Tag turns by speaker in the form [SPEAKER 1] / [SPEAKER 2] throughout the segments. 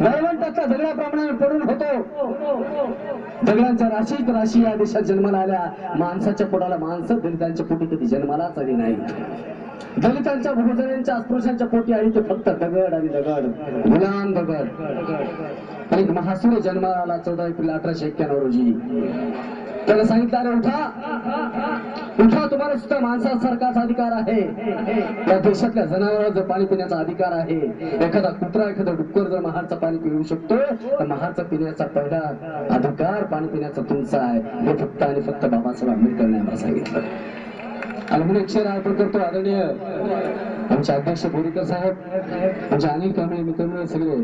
[SPEAKER 1] वैवंटाचा दगडाप्रमाणे पडून होतो. दगडांच्या राशीत राशी या देशात जन्माला आल्या. माणसाच्या पोटाला माणसं दलितांच्या पोटी कधी जन्मालाच आली नाही. दलितांच्या बहुजनांच्या अस्पृश्यांच्या पोटी आली ते फक्त दगड आणि दगड. गुलाम दगड. आणि महासूर जन्माला आला चौदा एप्रिल अठराशे एक्क्याण्णव रोजी. त्याला सांगितलं अरे उठा. उठा तुम्हाला सुद्धा माणसासारखाच अधिकार आहे. या देशातल्या जनावरांना जर पाणी पिण्याचा अधिकार आहे एखादा कुत्रा एखादा डुक्कर जर महारचं पाणी पिऊ शकतो तर महारचं पिण्याचा पहिला अधिकार पाणी पिण्याचा तुमचा आहे. हे फक्त आणि फक्त बाबासाहेब आंबेडकरने आम्हाला सांगितलं. आणि म्हणून एक अर्पण करतो आदरणीय आमचे अध्यक्ष बोरीकर साहेब आमचे अनिल कांबळे मित्र सगळे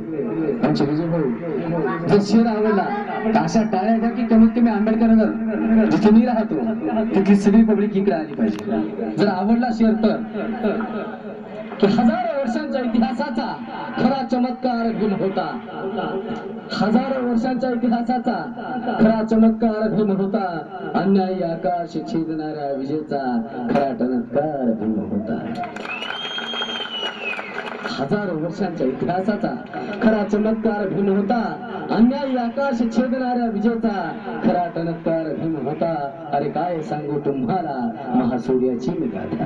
[SPEAKER 1] आमचे विजय भाऊ. जर शेर आवडला अशा टाळ्या द्या की कमीत कमी आंबेडकर जिथे मी राहतो तिथली सगळी पब्लिक इकडे आली पाहिजे. जर आवडला शेअर तर. हजारो वर्षांच्या इतिहासाचा खरा चमत्कार गुण होता. हजारो वर्षांच्या इतिहासाचा खरा चमत्कार गुण होता. अन्यायी आकाश छेदणाऱ्या विजेचा खरा चमत्कार गुण होता हजारो वर्षांच्या इतिहासाचा खरा चमत्कार भिन्न होता. अन्यायी आकाश छेदणाऱ्या विजेचा खरा चमत्कार भिन्न होता. अरे काय सांगू तुम्हाला? महासूर्याची मी गाथा.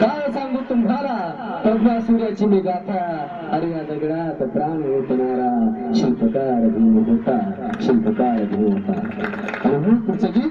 [SPEAKER 1] काय सांगू तुम्हाला? प्रज्ञा सूर्याची मी गाथा. अरे या दगडात प्राण ओतणारा शिल्पकार भीम होता. शिल्पकार भीम होता. आणि पुढचं गीत